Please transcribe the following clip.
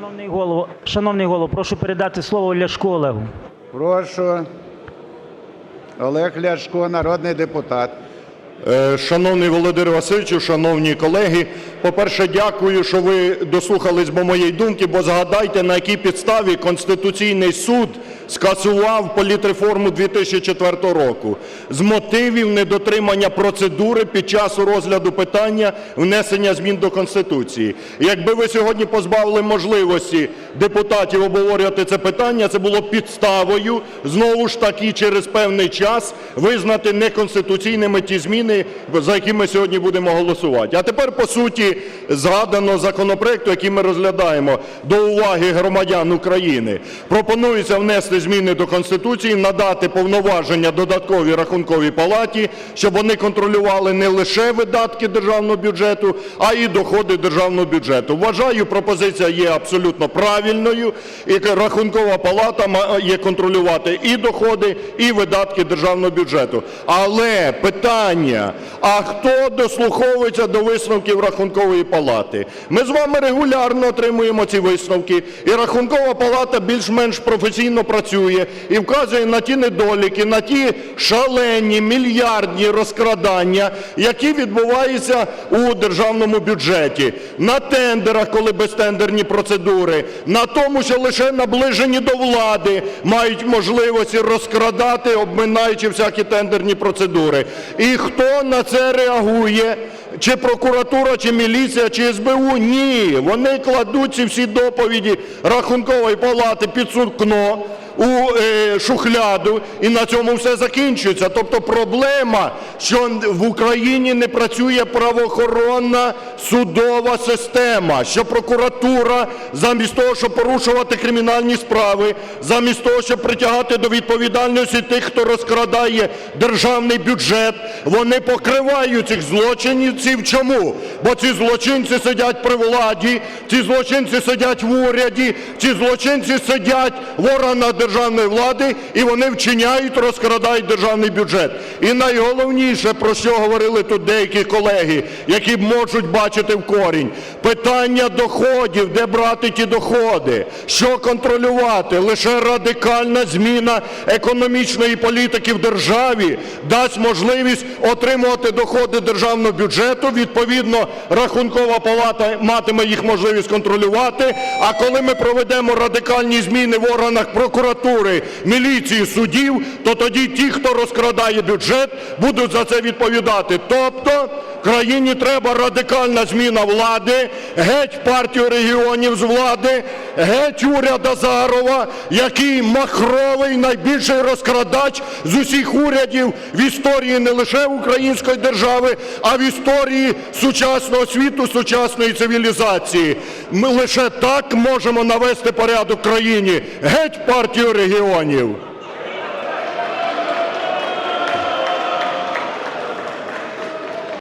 Шановний голово, шановний голово, прошу передати слово Ляшку Олегу. Прошу. Олег Ляшко, народний депутат. Е, Шановний Володимир Васильовичу, шановні колеги, по-перше, дякую, що ви дослухались до моєї думки, бо згадайте, на якій підставі Конституційний суд скасував політреформу 2004 року з мотивів недотримання процедури під час розгляду питання внесення змін до Конституції. Якби ви сьогодні позбавили можливості депутатів обговорювати це питання, це було підставою знову ж таки через певний час визнати неконституційними ті зміни, за які ми сьогодні будемо голосувати. А тепер по суті згаданого законопроекту, який ми розглядаємо, до уваги громадян України. Пропонується внести зміни до Конституції, надати повноваження додатковій рахунковій палаті, щоб вони контролювали не лише видатки державного бюджету, а й доходи державного бюджету. Вважаю, пропозиція є абсолютно правильною, і рахункова палата має контролювати і доходи, і видатки державного бюджету. Але питання, а хто дослуховується до висновків Рахункової палати? Ми з вами регулярно отримуємо ці висновки, і Рахункова палата більш-менш професійно працює і вказує на ті недоліки, на ті шалені мільярдні розкрадання, які відбуваються у державному бюджеті, на тендерах, коли безтендерні процедури, на тому, що лише наближені до влади мають можливості розкрадати, обминаючи всякі тендерні процедури. І хто на це реагує? Чи прокуратура, чи міліція, чи СБУ? Ні. Вони кладуть ці всі доповіді Рахункової палати під сукно, у е, шухляду, і на цьому все закінчується. Тобто проблема, що в Україні не працює правоохоронна судова система, що прокуратура замість того, щоб порушувати кримінальні справи, замість того, щоб притягати до відповідальності тих, хто розкрадає державний бюджет, вони покривають цих злочинців. Чому? Бо ці злочинці сидять при владі, ці злочинці сидять в уряді, ці злочинці сидять в органах державної влади і вони вчиняють, розкрадають державний бюджет. І найголовніше, про що говорили тут деякі колеги, які можуть бачити в корінь, питання доходів, де брати ті доходи, що контролювати. Лише радикальна зміна економічної політики в державі дасть можливість отримувати доходи державного бюджету. Відповідно, рахункова палата матиме їх можливість контролювати. А коли ми проведемо радикальні зміни в органах прокуратури, міліції, судів, то тоді ті, хто розкрадає бюджет, будуть за це відповідати. Тобто країні треба радикальна зміна влади, геть партію регіонів з влади, геть уряд Азарова, який махровий, найбільший розкрадач з усіх урядів в історії не лише української держави, а в історії сучасного світу, сучасної цивілізації. Ми лише так можемо навести порядок країні. Геть партію регіонів.